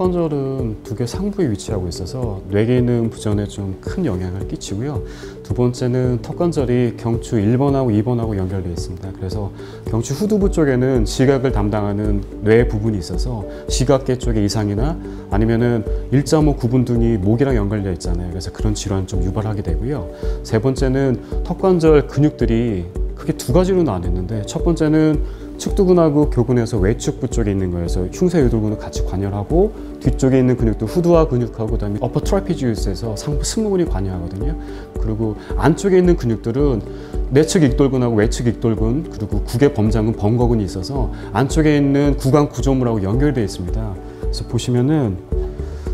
턱관절은 두 개 상부에 위치하고 있어서 뇌 기능 부전에 좀 큰 영향을 끼치고요. 두 번째는 턱관절이 경추 1번하고 2번하고 연결되어 있습니다. 그래서 경추 후두부 쪽에는 지각을 담당하는 뇌 부분이 있어서 시각계 쪽에 이상이나 아니면은 1.5 구분등이 목이랑 연결되어 있잖아요. 그래서 그런 질환 좀 유발하게 되고요. 세 번째는 턱관절 근육들이 크게 두 가지로 나뉘는데 첫 번째는 측두근하고 교근에서 외측부 쪽에 있는 거여서 흉쇄 유두근을 같이 관여하고 뒤쪽에 있는 근육도 후두와 근육하고 그다음에 어퍼 트라피지우스에서 상부 승모근이 관여하거든요. 그리고 안쪽에 있는 근육들은 내측 익돌근하고 외측 익돌근 그리고 국의 범장근 범거근이 있어서 안쪽에 있는 구강 구조물하고 연결되어 있습니다. 그래서 보시면은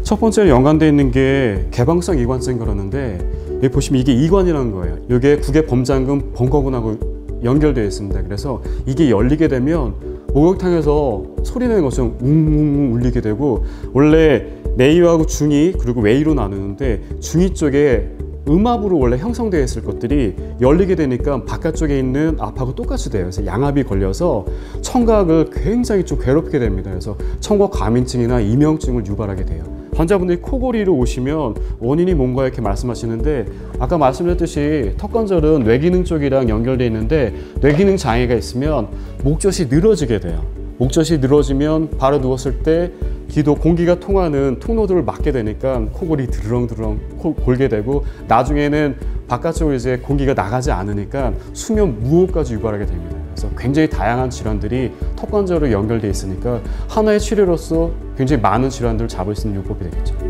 첫 번째로 연관되어 있는 게 개방성 이관성 그러는데 여기 보시면 이게 이관이라는 거예요. 이게 국의 범장근 범거근하고 연결되어 있습니다. 그래서 이게 열리게 되면 목욕탕에서 소리 내는 것처럼 웅웅 울리게 되고 원래 내위하고 중위 그리고 외위로 나누는데 중위 쪽에 음압으로 원래 형성되어 있을 것들이 열리게 되니까 바깥쪽에 있는 압하고 똑같이 돼요. 그래서 양압이 걸려서 청각을 굉장히 좀 괴롭게 됩니다. 그래서 청각 과민증이나 이명증을 유발하게 돼요. 환자분들이 코골이로 오시면 원인이 뭔가 이렇게 말씀하시는데 아까 말씀드렸듯이 턱 관절은 뇌기능 쪽이랑 연결되어 있는데 뇌기능 장애가 있으면 목젖이 늘어지게 돼요. 목젖이 늘어지면 바로 누웠을 때 기도 공기가 통하는 통로들을 막게 되니까 코골이 드르렁드르렁 코, 골게 되고 나중에는 바깥쪽으로 이제 공기가 나가지 않으니까 수면 무호흡까지 유발하게 됩니다. 그래서 굉장히 다양한 질환들이 턱관절로 연결돼 있으니까 하나의 치료로서 굉장히 많은 질환들을 잡을 수 있는 요법이 되겠죠.